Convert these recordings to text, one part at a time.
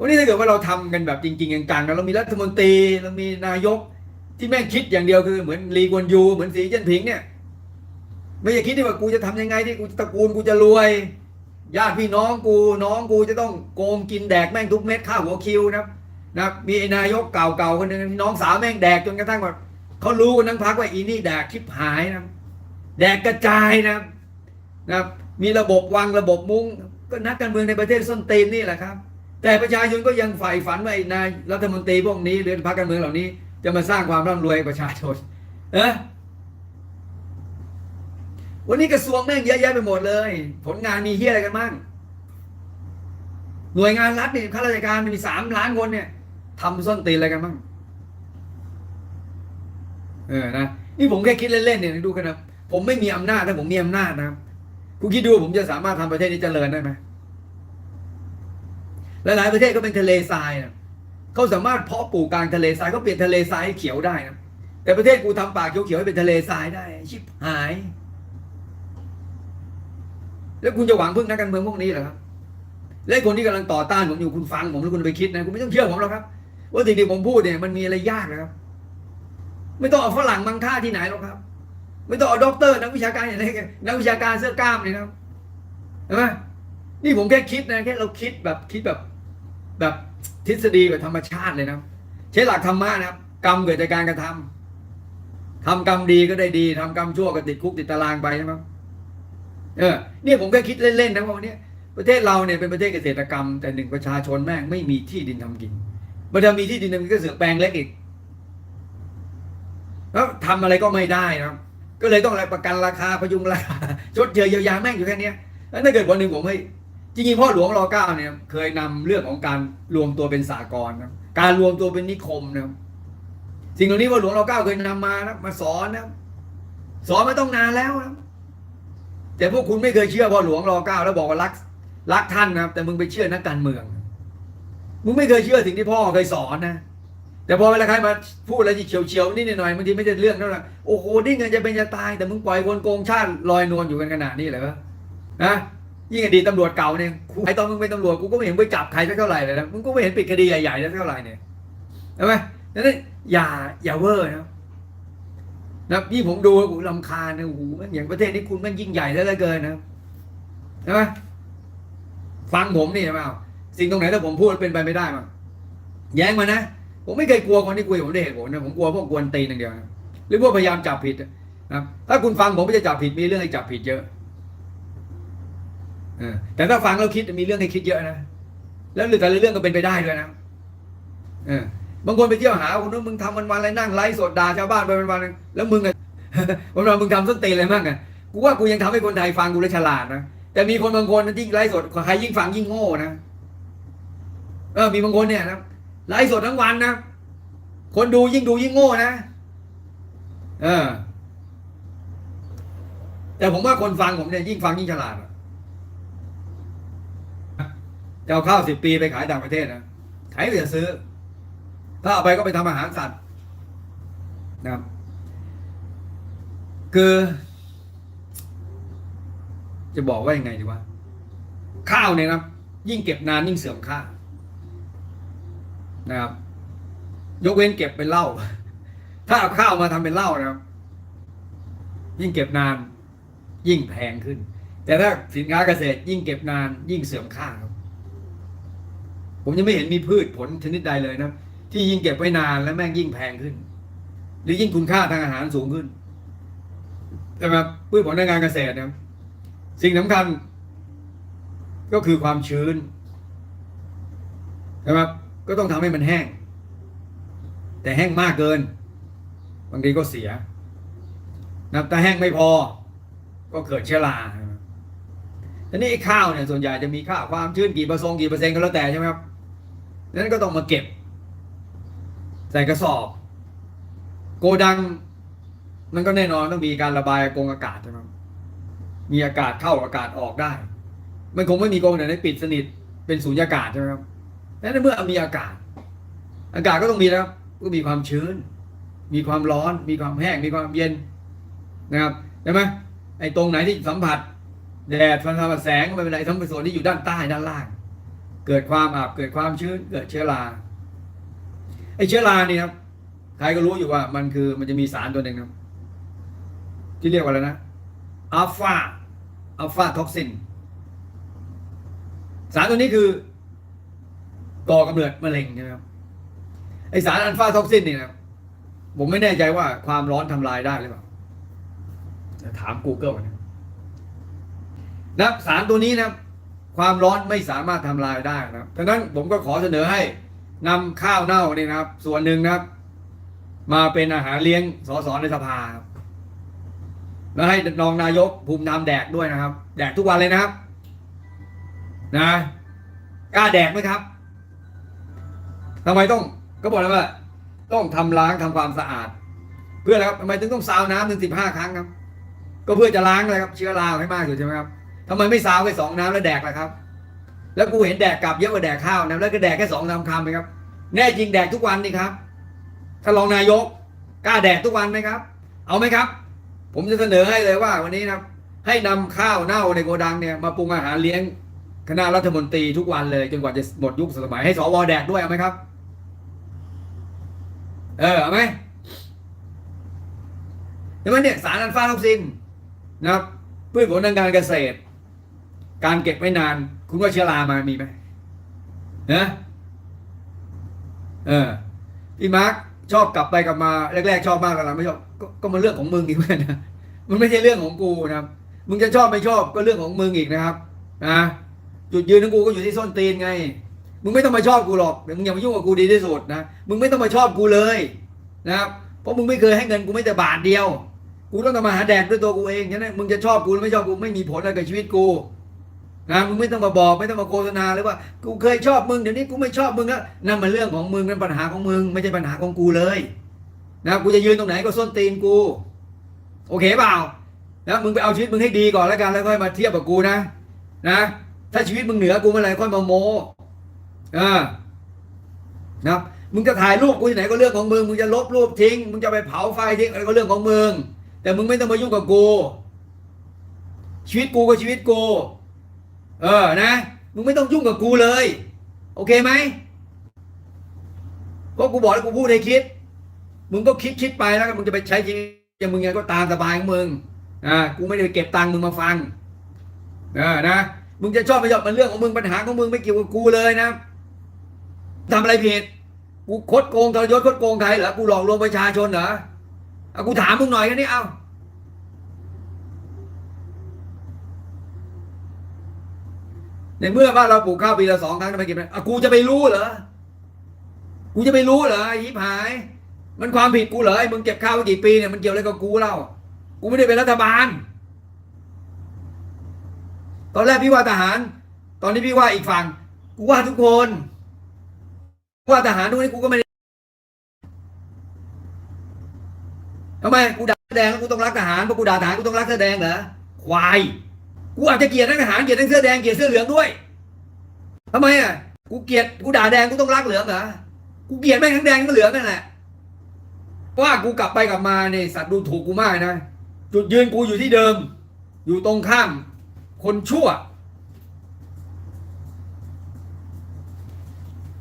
วันนี้ถ้าเกิดว่าเราทำกันแบบจริงๆจังๆนะเรามีรัฐมนตรีเรามีนายกที่แม่งคิดอย่างเดียวคือเหมือนลีกวนยูเหมือนสีเจิ้นผิงเนี่ยไม่ใช่คิดที่ว่ากูจะทำยังไงที่กูตระกูลกูจะรวยญาติพี่น้องกูน้องกูจะต้องโกงกินแดกแม่งทุกเม็ดข้าวหัวคิวนะครับนะมีนายกเก่าๆคนหนึ่งน้องสาวแม่งแดกจนกระทั่งว่าเขารู้กันทั้งพักว่าอีนี่แดกชิบหายนะแดกกระจายนะนะมีระบบวังระบบมุ้งก็นักการเมืองในประเทศส้นตีนนี่แหละครับ แต่ประชาชนก็ยังใฝ่ฝันว่าไอ้นายรัฐมนตรีพวกนี้หรือพรรคการเมืองเหล่านี้ จะมาสร้างความร่ำรวยให้ประชาชนเอะวันนี้กระทรวงแม่งเยอะแยะไปหมดเลย ผลงานมีเฮียอะไรกันบ้างหน่วยงานรัฐนี่ข้าราชการมีสามล้านคนเนี่ยทำส้นตีนอะไรกันบ้างเออนะนี่ผมแค่คิดเล่นๆเนี่ยดูกันนะผมไม่มีอำนาจถ้าผมมีอำนาจนะครับคุณคิดดูผมจะสามารถทำประเทศนี้เจริญได้ไหม หลายๆประเทศก็เป็นทะเลทรายนะเขาสามารถเพาะปลูกกลางทะเลทรายเขาเปลี่ยนทะเลทรายให้เขียวได้นะแต่ประเทศกูทำป่าเขียวๆให้เป็นทะเลทรายได้ ชิบหาย แล้วคุณจะหวังพึ่งนักการเมืองพวกนี้เหรอครับและคนที่กำลังต่อต้านผมอยู่คุณฟังผมแล้วคุณไปคิดนะคุณไม่ต้องเชื่อผมหรอกครับ ว่าสิ่งที่ผมพูดเนี่ยมันมีอะไรยากนะครับ ไม่ต้องเอาฝรั่งบางท่าที่ไหนหรอกครับ ไม่ต้องเอาด็อกเตอร์นักวิชาการอย่างไรนักวิชาการเสื้อกล้ามเลยนะครับเห็นไหม นี่ผมแค่คิดนะแค่เราคิดแบบคิดแบบแบบทฤษฎีแบบธรรมชาติเลยนะใช้หลักธรรมะนะครับ กรรมเกิดจากการกระทำทำกรรมดีก็ได้ดีทำกรรมชั่วก็ติดคุกติดตารางไปใช่ไหมเออเนี่ยผมแค่คิดเล่นๆนะว่าวันนี้ประเทศเราเนี่ยเป็นประเทศเกษตรกรรม แต่หนึ่งประชาชนแม่งไม่มีที่ดินทำกินมันจะมีที่ดินทำกินก็เสือแปลงเล็กอีก แล้วทำอะไรก็ไม่ได้นะก็เลยต้องอะไรประกันราคาพยุงราคาชดเชยเยียวยาแม่งอยู่แค่นี้แล้วถ้าเกิดวันหนึ่งผมให้ จริงๆพ่อหลวงรอเก้าเนี่ยเคยนำเรื่องของการรวมตัวเป็นสากลนะการรวมตัวเป็นนิคมนะสิ่งเหล่านี้พ่อหลวงรอเก้าเคยนำมานะมาสอนนะสอนมาต้องนานแล้วนะแต่พวกคุณไม่เคยเชื่อพ่อหลวงรอเก้าแล้วบอกว่ารักรักท่านนะแต่มึงไปเชื่อนักการเมืองมึงไม่เคยเชื่อสิ่งที่พ่อเคยสอนนะแต่พอเวลาใครมาพูดอะไรที่เฉียวๆนิดหน่อยบางทีไม่ใช่เรื่องเท่าไหร่โอ้โหดิ้นกันจะเป็นจะตายแต่มึงปล่อยคนโกงชาติลอยนวลอยู่กันขนาดนี้เหรอนะ ยิ่งอดีตตำรวจเก่าเนี่ยไอ้ตอนมึงเป็นตำรวจกูก็ไม่เห็นไปจับใครสักเท่าไหร่เลยนะมึงก็ไม่เห็นปิดคดีใหญ่ๆสักเท่าไหร่เนี่ยใช่ไหมดังนั้นอย่าอย่าเวอร์นะนะนี่ผมดูกูลำคาญนะโอ้โหแม่งอย่างประเทศนี้คุณม่งยิ่งใหญ่เหลือเกินนะใช่ไหมฟังผมนี่ใช่ไหมเอาสิ่งตรงไหนถ้าผมพูดเป็นไปไม่ได้มั้งแย้งมานะผมไม่เคยกลัวคนที่คุยกับผมด้เหตุผลนะผมกลัวพวกกวนตีนอย่างเดียวนะหรือพวกพยายามจับผิดนะถ้าคุณฟังผมไม่จะจับผิดมีเรื่องให้จับผิดเยอะ แต่ถ้าฟังแล้วคิดมีเรื่องให้คิดเยอะนะแล้วหรือแต่ละเรื่องก็เป็นไปได้ด้วยนะบางคนไปเที่ยวหาคนนู้นมึงทำวันวันอะไรนั่งไลฟ์สดด่าชาวบ้านไปวันวันแล้วมึงอะวันวันมึงทำส้นตีนอะไรมั่งอะกูว่ากูยังทำให้คนไทยฟังกูแล้ฉลาดนะแต่มีคนบางคนที่ไลฟ์สดใครยิ่งฟังยิ่งโง่นะเออมีบางคนเนี่ยนะไลฟ์สดทั้งวันนะคนดูยิ่งดูยิ่งโง่นะเออแต่ผมว่าคนฟังผมเนี่ยยิ่งฟังยิ่งฉลาดอะ จะเอาข้าวสิบปีไปขายต่างประเทศนะใครจะซื้อ ถ้าเอาไปก็ไปทำอาหารสัตว์นะครับคือ จะบอกว่ายังไงดีวะข้าวเนี่ยนะยิ่งเก็บนานยิ่งเสื่อมค่านะครับ ยกเว้นเก็บเป็นเหล้าถ้าเอาข้าวมาทำเป็นเหล้านะครับ ยิ่งเก็บนาน ยิ่งแพงขึ้น แต่ถ้าสินค้าเกษตรยิ่งเก็บนานยิ่งเสื่อมค่าครับ ผมยังไม่เห็นมีพืชผลชนิดใดเลยนะ ที่ยิ่งเก็บไว้นานแล้วแม่งยิ่งแพงขึ้น หรือยิ่งคุณค่าทางอาหารสูงขึ้นใช่ไหมครับพืชผลทางการเกษตรนะสิ่งสำคัญ ก็คือความชื้นใช่ไหมก็ต้องทำให้มันแห้ง แต่แห้งมากเกิน บางทีก็เสียนะแต่แห้งไม่พอ ก็เกิดเชื้อราทีนี้ข้าวเนี่ยส่วนใหญ่จะมีค่าความชื้นกี่เปอร์เซ็นต์กี่เปอร์เซ็นต์ก็แล้วแต่ใช่ไหมครับ นั้นก็ต้องมาเก็บ ใส่กระสอบ โกดังมันก็แน่นอนต้องมีการระบายกรงอากาศใช่ไหมมีอากาศเข้าอากาศออกได้ มันคงไม่มีกรงไหนปิดสนิทเป็นสูญญากาศใช่ไหมครับนั้นเมื่อมีอากาศ อากาศก็ต้องมีแล้วก็มีความชื้น มีความร้อน มีความแห้ง มีความเย็นนะครับใช่ไหมไอ้ตรงไหนที่สัมผัสแดดสัมผัสแสงก็ไม่เป็นไรทั้งส่วนที่อยู่ด้านใต้ด้านล่าง เกิดความอับเกิดความชื้น เกิดเชื้อราไอ้เชื้อราเนี่ยครับใครก็รู้อยู่ว่ามันคือมันจะมีสารตัวหนึ่งครับที่เรียกว่าอะไรนะอัลฟาอัลฟาท็อกซิน สารตัวนี้คือก่อกำเนิดมะเร็งใช่ไหมครับไอสารอัลฟาท็อกซินนี่นะผมไม่แน่ใจว่าความร้อนทำลายได้หรือเปล่าถาม Google นะนะสารตัวนี้นะ ความร้อนไม่สามารถทำลายได้นะครับดังนั้นผมก็ขอเสนอให้นำข้าวเน่านี่นะครับ ส่วนหนึ่งนะครับ มาเป็นอาหารเลี้ยงสสในสภาครับแล้วให้รองนายกภูมินำแดกด้วยนะครับ แดกทุกวันเลยนะครับ นะกล้าแดกไหมครับทำไมต้อง ก็บอกแล้วว่า ต้องทำล้างทำความสะอาด เพื่ออะไรครับทำไมถึงต้องซาวน้ำถึงสิบห้าครั้งครับ ก็เพื่อจะล้างอะไรครับ เชื้อราให้มากอยู่ใช่ไหมครับ ทำไมไม่ซาวแค่สองน้ำแล้วแดกล่ะครับ แล้วกูเห็นแดกกลับเยอะกว่าแดกข้าวนะแล้วก็แดกแค่สองน้ำคำไหมครับ แน่จริงแดกทุกวันนี่ครับถ้ารองนายกกล้าแดกทุกวันไหมครับ เอาไหมครับ ผมจะเสนอให้เลยว่าวันนี้นะครับให้นำข้าวเน่าในโกดังเนี่ยมาปรุงอาหารเลี้ยงคณะรัฐมนตรีทุกวันเลยจนกว่าจะหมดยุคสมัยให้สวแดกด้วยเอาไหมครับ เออเอาไหมเห็นไหมเนี่ยสารอัลฟาท็อกซินนะครับพืชผลทางการเกษตร การเก็บไว้นาน คุณว่าเชื้อรามามีไหมนะเออพี่มาร์คชอบกลับไปกลับมาแรกๆชอบมากหลังๆไม่ชอบก็ก็มันเรื่องของมึงอีกเหมือนนะมันไม่ใช่เรื่องของกูนะครับ มึงจะชอบไม่ชอบก็เรื่องของมึงอีกนะครับนะจุดยืนของกูก็อยู่ที่ส้นตีนไง มึงไม่ต้องมาชอบกูหรอกมึงอย่ามายุ่งกับกูดีที่สุดนะมึงไม่ต้องมาชอบกูเลยนะครับเพราะมึงไม่เคยให้เงินกูไม่แต่บาทเดียว กูต้องทำมาหาแดกด้วยตัวกูเองฉะนั้นมึงจะชอบกูหรือไม่ชอบกูไม่มีผลอะไรกับชีวิตกู นะมึงไม่ต้องมาบอกไม่ต้องมาโฆษณาเลยว่า กูเคยชอบมึงเดี๋ยวนี้กูไม่ชอบมึงแล้วนั่นมันเรื่องของมึงนั่นปัญหาของมึง ไม่ใช่ปัญหาของกูเลย นะกูจะยืนตรงไหนก็ส้นตีนกู โอเคเปล่านะมึงไปเอาชีวิตมึงให้ดีก่อนแล้วกันแล้วค่อยมาเทียบกับกูนะ นะ ถ้าชีวิตมึงเหนือกูเมื่อไหร่ค่อยมาโมอ่านะมึงจะถ่ายรูปกูที่ไหนก็เรื่องของมึงมึงจะลบรูปทิ้งมึงจะไปเผาไฟทิ้งอะไรก็เรื่องของมึงแต่มึงไม่ต้องมายุ่งกับกูชีวิตกูก็ชีวิตกู เออนะมึงไม่ต้องยุ่งกับกูเลย โอเคไหมเพราะกูบอกแล้วกูพูดให้คิด มึงก็คิดคิดไปแล้วกันมึงจะไปใช้ชีวิตอย่างมึงไงก็ตามสบายของมึงอ่ากูไม่ได้ไปเก็บตังค์มึงมาฟังเออนะมึงจะชอบไม่ชอบมันเรื่องของมึงปัญหาของมึงไม่เกี่ยวกับกูเลยนะทำอะไรผิดกูคดโกงทรยศคดโกงใครเหรอกูหลอกลวงประชาชนเหรอเอากูถามมึงหน่อยแค่นี้เอา ในเมื่อบ้านเราปลูกข้าวปีละสองครั้งทำไมกินไม่อะกูจะไปรู้เหรอ กูจะไปรู้เหรอไอ้ยิบหาย มันความผิดกูเหรอไอ้มึงเก็บข้าวมากี่ปีเนี่ยมันเกี่ยวอะไรกับกูเล่า กูไม่ได้เป็นรัฐบาล ตอนแรกพี่ว่าทหาร ตอนนี้พี่ว่าอีกฝั่ง กูว่าทุกคนกูว่าทหารทุกนี้กูก็ไม่ได้ทำไมกูด่าแสดงแล้วกูต้องรักทหารเพราะกูด่าทหารกูต้องรักเสื้อแดงเหรอควาย กูอาจจะเกลียดทั้งทหารเกลียดทั้งเสื้อแดงเกลียดเสื้อเหลืองด้วยทำไมอะกูเกลียดกูด่าแดงกูต้องรักเหลืองเหรอกูเกลียดแม่งทั้งแดงทั้งเหลืองนั่นแหละว่ากูกลับไปกลับมาเนี่ยสัตว์ดูถูกกูมากนะจุดยืนกูอยู่ที่เดิม อยู่ตรงข้าม คนชั่ว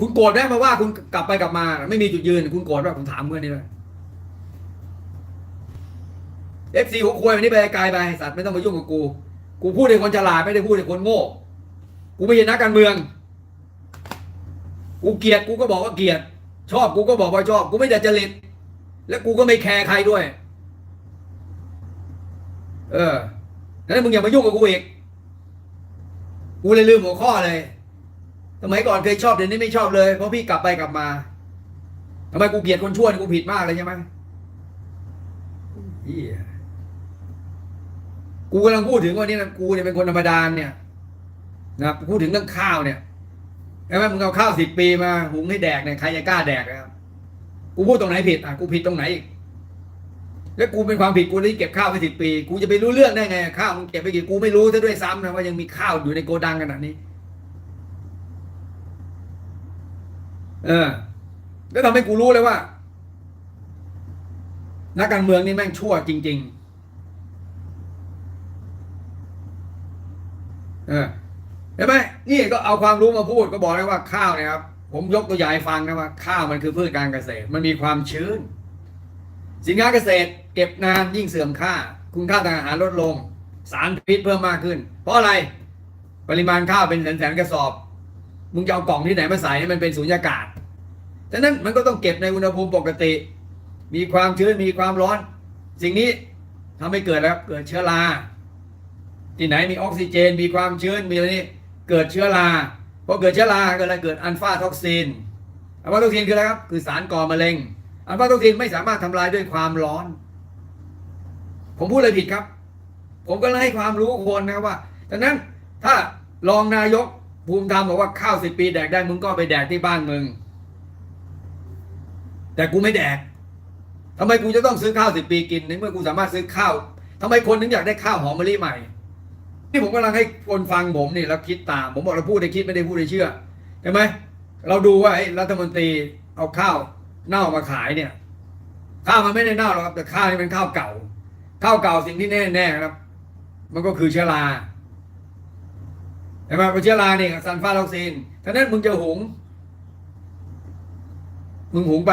คุณโกรธไหมมาว่าคุณกลับไปกลับมา ไม่มีจุดยืน คุณโกรธป่ะผมถามเมื่อนี้เลยเอฟซีหัวควยวันนี้ไปไกลไปสัตว์ไม่ต้องมายุ่งกับกู กูพูดให้คนฉลาดไม่ได้พูดให้คนโง่ กูไม่ใช่นักการเมือง กูเกลียดกูก็บอกว่าเกลียด ชอบกูก็บอกว่าชอบ กูไม่ได้จริต และกูก็ไม่แคร์ใครด้วย เออแล้วมึงอย่ามายุ่งกับกูอีก กูเลยลืมหัวข้อเลย สมัยก่อนเคยชอบเดี๋ยวนี้ไม่ชอบเลย เพราะพี่กลับไปกลับมาทำไมกูเกลียดคนชั่วกูผิดมากเลยใช่ไหมเหี้ย กูกำลังพูดถึงวันนี้นะกูเนี่ยเป็นคนธรรมดาเนี่ยนะพูดถึงเรื่องข้าวเนี่ยใช่ไหมมึงเอาข้าวสิบปีมาหุงให้แดกเนี่ยใครจะกล้าแดกนะครับกูพูดตรงไหนผิดอะกูผิดตรงไหนอีกแล้วกูเป็นความผิดกูที่เก็บข้าวไปสิบปี กูจะไปรู้เรื่องได้ไงข้าวมึงเก็บไปกี่กูไม่รู้ซะด้วยซ้ำนะว่ายังมีข้าวอยู่ในโกดังขนาดนี้ เออ แล้วทำให้กูรู้เลยว่า นักการเมืองนี่แม่งชั่วจริง ๆ เห็นไหมนี่ก็เอาความรู้มาพูดก็บอกเลยว่าข้าวเนี่ยครับผมยกตัวอย่างให้ฟังนะว่า ข้าวมันคือพืชการเกษตร มันมีความชื้น สินค้าเกษตร เก็บนานยิ่งเสื่อมค่า คุณค่าทางอาหารลดลง สารพิษเพิ่มมากขึ้น เพราะอะไรปริมาณข้าวเป็นแสนๆกระสอบมึงจะเอากล่องที่ไหนมาใส่ให้มันเป็นสุญญากาศฉะนั้นมันก็ต้องเก็บในอุณหภูมิปกติ มีความชื้นมีความร้อน สิ่งนี้ทำให้เกิดแล้วเกิดเชื้อรา ที่ไหนมีออกซิเจน มีความชื้นมีอะไรนี่เกิดเชื้อราพอเกิดเชื้อราเกิดอะไรเกิดอัลฟาท็อกซินอัลฟาท็อกซินคืออะไรครับคือสารก่อมะเร็งอัลฟาท็อกซินไม่สามารถทำลายด้วยความร้อน ผมพูดอะไรผิดครับ ผมก็เลยให้ความรู้คนนะครับว่าดังนั้นถ้ารองนายกภูมิธรรมบอกว่าข้าวสิบปีแดกได้มึงก็ไปแดกที่บ้านมึง แต่กูไม่แดกทำไมกูจะต้องซื้อข้าวสิบปีกินในเมื่อกูสามารถซื้อข้าวทำไมคนถึงอยากได้ข้าวหอมมะลิใหม่ นี่ผมกำลังให้คนฟังผมนี่แล้วคิดตาม ผมบอกเราพูดได้คิดไม่ได้พูดได้เชื่อใช่ไหมเราดูว่าไอ้รัฐมนตรีเอาข้าวเน่ามาขายเนี่ย ข้าวมันไม่ได้เน่าหรอกครับแต่ข้าวนี่เป็นข้าวเก่า ข้าวเก่าสิ่งที่แน่แน่ครับ มันก็คือเชื้อราใช่ไหมเพราะเชื้อราเนี่ยซันฟาลอกซินฉะนั้นมึงจะหุง มึงหุงไป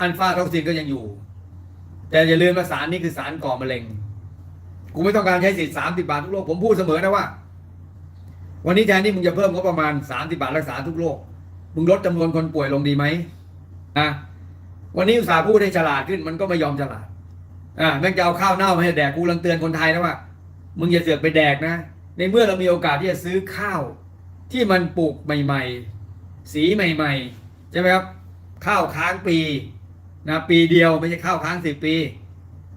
อัลฟาท็อกซินก็ยังอยู่ แต่อย่าลืมว่าสารนี้คือสารก่อมะเร็ง กูไม่ต้องการใช้สิทธิ์สามสิบาททุกโรคผมพูดเสมอนะว่า วันนี้แทนที่มึงจะเพิ่มงบประมาณสามสิบาทรักษาทุกโรคมึงลดจำนวนคนป่วยลงดีไหมนะวันนี้อุตสาห์พูดให้ฉลาดขึ้นมันก็ไม่ยอมฉลาดอ่าแม่งจะเอาข้าวเน่ามาให้แดกกูรังเตือนคนไทยนะว่า มึงอย่าเสือกไปแดกนะ ในเมื่อเรามีโอกาสที่จะซื้อข้าว ที่มันปลูกใหม่ ๆ สีใหม่ ๆ ใช่ไหมครับ ข้าวค้างปีนะปีเดียวไม่ใช่ข้าวค้างสิบปี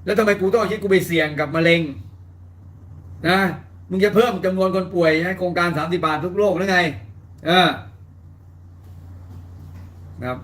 แล้วทำไมกูต้องเอาชีวิตกูไปเสี่ยงกับมะเร็ง นะมึงจะเพิ่มจำนวนคนป่วยให้โครงการสามสิบบาททุกโรคหรือไง เออครับ